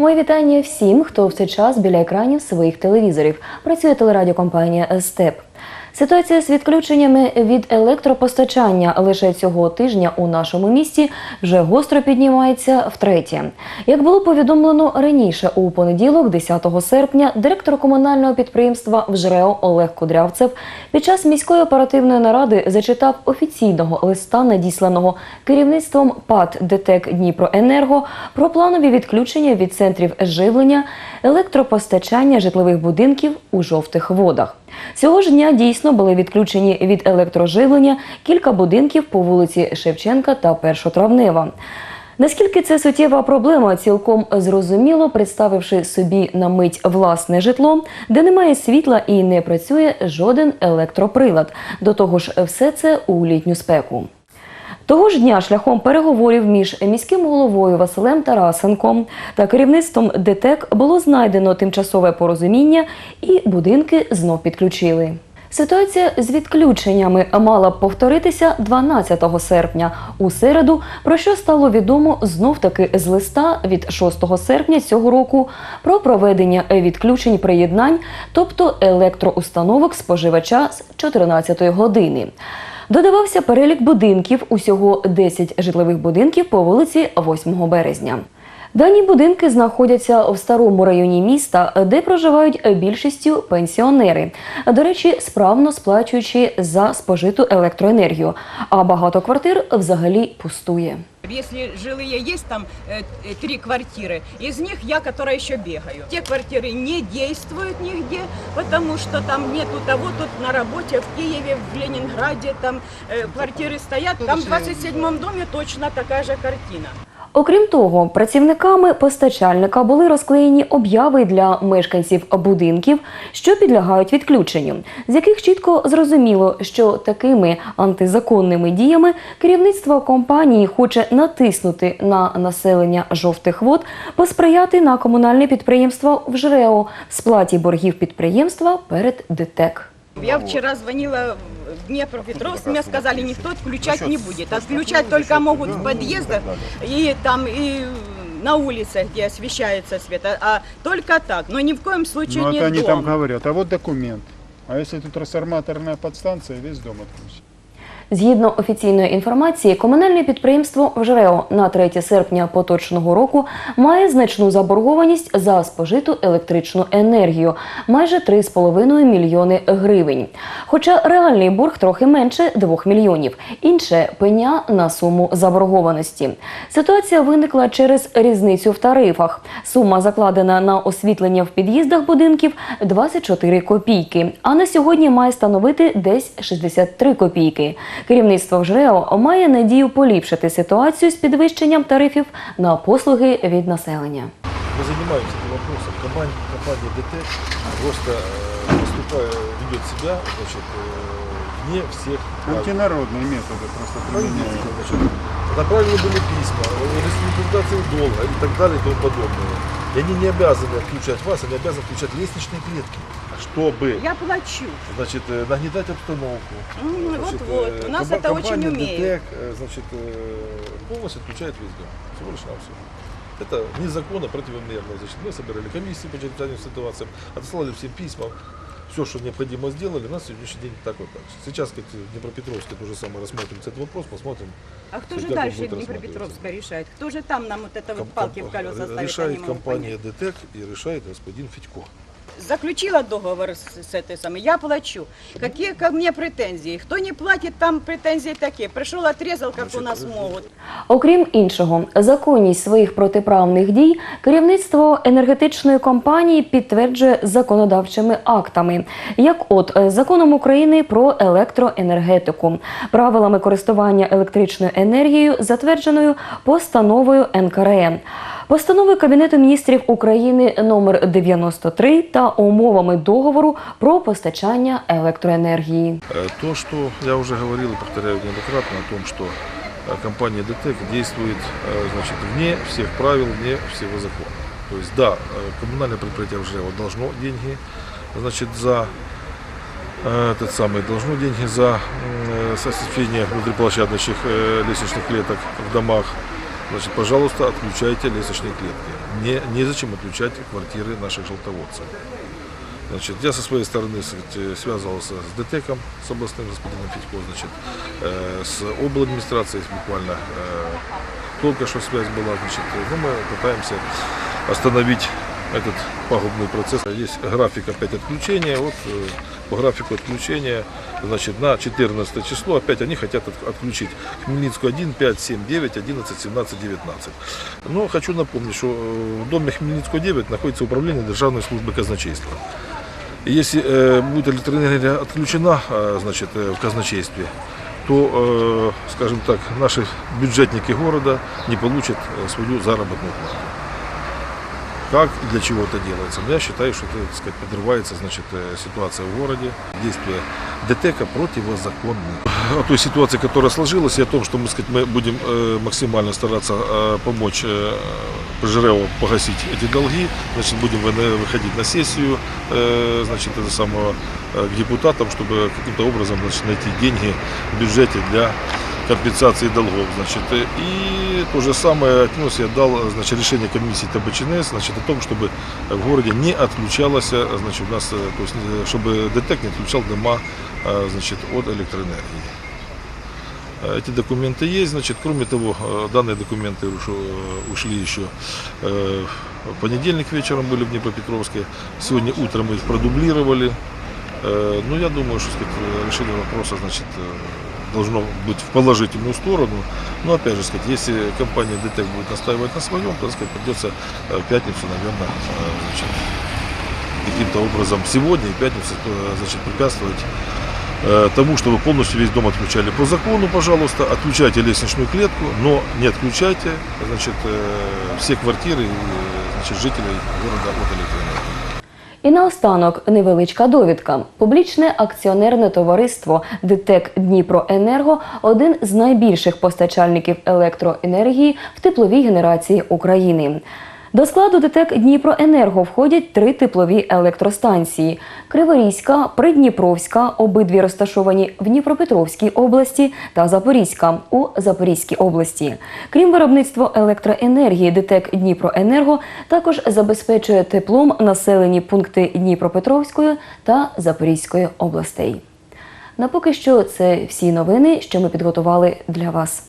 Моє вітання всім, хто в цей час біля екранів своїх телевізорів. Працює телерадіокомпанія СТЕП. Ситуація з відключеннями від електропостачання лише цього тижня у нашому місті вже гостро піднімається втретє. Як було повідомлено раніше, у понеділок, 10 серпня, директор комунального підприємства «ВЖРЕО» Олег Кудрявцев під час міської оперативної наради зачитав офіційного листа, надісланого керівництвом ПАД ДТЕК Дніпроенерго про планові відключення від центрів живлення, електропостачання житлових будинків у жовтих водах. Цього ж дня дійсно були відключені від електроживлення кілька будинків по вулиці Шевченка та Першотравнева. Наскільки це суттєва проблема, цілком зрозуміло, представивши собі на мить власне житло, де немає світла і не працює жоден електроприлад. До того ж, все це у літню спеку. Того ж дня шляхом переговорів між міським головою Василем Тарасенком та керівництвом ДТЕК було знайдено тимчасове порозуміння, і будинки знов підключили. Ситуація з відключеннями мала б повторитися 12 серпня у середу, про що стало відомо знов таки з листа від 6 серпня цього року про проведення відключень приєднань, тобто електроустановок споживача з 14 години. Додавався перелік будинків, усього 10 житлових будинків по вулиці 8 березня. Дані будинки знаходяться в старому районі міста, де проживають більшістю пенсіонери. До речі, справно сплачуючи за спожиту електроенергію. А багато квартир взагалі пустує Если жилые есть там э, э, три квартиры, из них я, которая еще бегаю. Те квартиры не действуют нигде, потому что там нету того, тут на работе в Киеве, в Ленинграде, там э, квартиры стоят, там в 27-м доме точно такая же картина. Окрім того, працівниками постачальника були розклеєні обяви для мешканців будинків, що підлягають відключенню, з яких чітко зрозуміло, що такими антизаконними діями керівництво компанії хоче натиснути на населення жовтих вод, посприяти на комунальне підприємство в ЖРЕО сплаті боргів підприємства перед ДТЕК. Я вчера звонила в Днепропетровск, мне сказали, никто отключать не будет. Отключать только могут в подъездах и там и на улицах, где освещается свет, а- а только так, но ни в коем случае Ну, не это они там дома. говорят, а вот документ. А если тут трансформаторная подстанция, весь дом отключен. Згідно офіційної інформації, комунальне підприємство «ВЖРЕО» на 3 серпня поточного року має значну заборгованість за спожиту електричну енергію – майже 3,5 мільйони гривень. Хоча реальний борг трохи менше 2 мільйонів. Інше – пеня на суму заборгованості. Ситуація виникла через різницю в тарифах. Сума закладена на освітлення в під'їздах будинків 24 копійки, а на сьогодні має становити десь 63 копійки. Керівництво ЖРЕО має надію поліпшити ситуацію з підвищенням тарифів на послуги від населення. Мы занимаемся этим вопросом. Компания, компания ДТЭК просто э, поступая, ведет себя значит, э, вне всех правил. Антинародные методы просто применяют. Бандитские, значит, направлены были письма, о реструктуризации долга и так далее и тому подобное. И они не обязаны отключать вас, они обязаны включать лестничные клетки, Чтобы Я плачу. значит, э, нагнетать обстановку. М, Значит, Вот-вот, э, у нас это очень умеет. ДТЭК, э, значит, э, полностью отключает весь дом. Всего лишь навсего. Это незаконно, противомерно. Значит, мы собирали комиссии по чрезвычайным ситуациям, отослали всем письма. Все, что необходимо сделали, у нас сегодняшний день так вот так. Сейчас, как в Днепропетровске, то же самое рассматривается этот вопрос, посмотрим. А кто же дальше Днепропетровска решает? Кто же там нам вот это вот Ком- палки в колеса э, ставит? не Решает компания. ДТЭК и решает господин Федько. Заключила договор с, этой самой, я плачу. Какие ко мне претензии? Кто не платит, там претензии такие. Пришел, отрезал, как у нас могут. Окрім іншого, законність своїх протиправних дій керівництво енергетичної компанії підтверджує законодавчими актами, як от е, законом України про електроенергетику, правилами користування електричною енергією, затвердженою постановою НКРЕ. Постанови Кабінету міністрів України номер 93 та умовами договору про постачання електроенергії. Э, То, что я уже говорил и повторяю неоднократно о том, что э, компания ДТЭК действует э, значит, вне всех правил, вне всего закона. То есть, да, э, коммунальное предприятие уже должно деньги, значит, за э, этот самый, должно деньги за м, э, осуществление внутриплощадочных э, лестничных клеток в домах. Значит, пожалуйста, отключайте лестничные клетки. Не, незачем отключать квартиры наших желтоводцев. Значит, я со своей стороны сказать, связывался с ДТЭКом, с областным господином Федько, значит, э, с обладминистрацией буквально э, только что связь была, значит, ну, мы пытаемся остановить этот пагубный процесс. Есть график опять отключения, вот э, по графику отключения, значит, на 14 число опять они хотят от- отключить Хмельницкую 1, 5, 7, 9, 11, 17, 19. Но хочу напомнить, что э, в доме Хмельницкого 9 находится управление Державной службы казначейства. Если э, будет электроэнергия отключена э, значит, э, в казначействе, то, э, скажем так, наши бюджетники города не получат свою заработную плату. Как и для чего это делается? Но я считаю, что это, так сказать, подрывается значит, э, ситуация в городе. Действия ДТЭКа противозаконны. О той ситуации, которая сложилась, и о том, что мы, сказать, мы будем э, максимально стараться э, помочь Пожиреву погасить эти долги, значит, будем вы- выходить на сессию значит, это самого, к депутатам, чтобы каким-то образом значит, найти деньги в бюджете для компенсации долгов. Значит. э, И то же самое отнес я дал э, значит, решение комиссии ТБЧНС значит, о том, чтобы в городе не отключалось, э, значит, у нас, э, то есть, э, чтобы ДТЭК не отключал дома э, значит, от электроэнергии. Э, Эти документы есть, значит, кроме того, э, данные документы уш- э, ушли еще э, в понедельник вечером были в Днепропетровске, сегодня утром мы их продублировали. Э, Ну, я думаю, что сказать, э, решение вопроса значит, э, должно быть в положительную сторону. Но опять же, сказать, если компания ДТЭК будет настаивать на своем, то сказать, придется э, в пятницу, наверное, э, значит, каким-то образом сегодня и пятницу э, значит, препятствовать тому, чтобы полностью весь дом отключали по закону, пожалуйста, отключайте лестничную клетку, но не отключайте значит, все квартиры значит, жителей города от электроэнергии. І наостанок невеличка довідка. Публічне акціонерне товариство ДТЕК Дніпроенерго один з найбільших постачальників електроенергії в тепловій генерації України. До складу ДТЕК Дніпроенерго входять три теплові електростанції: Криворізька, Придніпровська, обидві розташовані в Дніпропетровській області та Запорізька у Запорізькій області. Крім виробництва електроенергії, ДТЕК Дніпроенерго також забезпечує теплом населені пункти Дніпропетровської та Запорізької областей. На поки що це всі новини, що ми підготували для вас.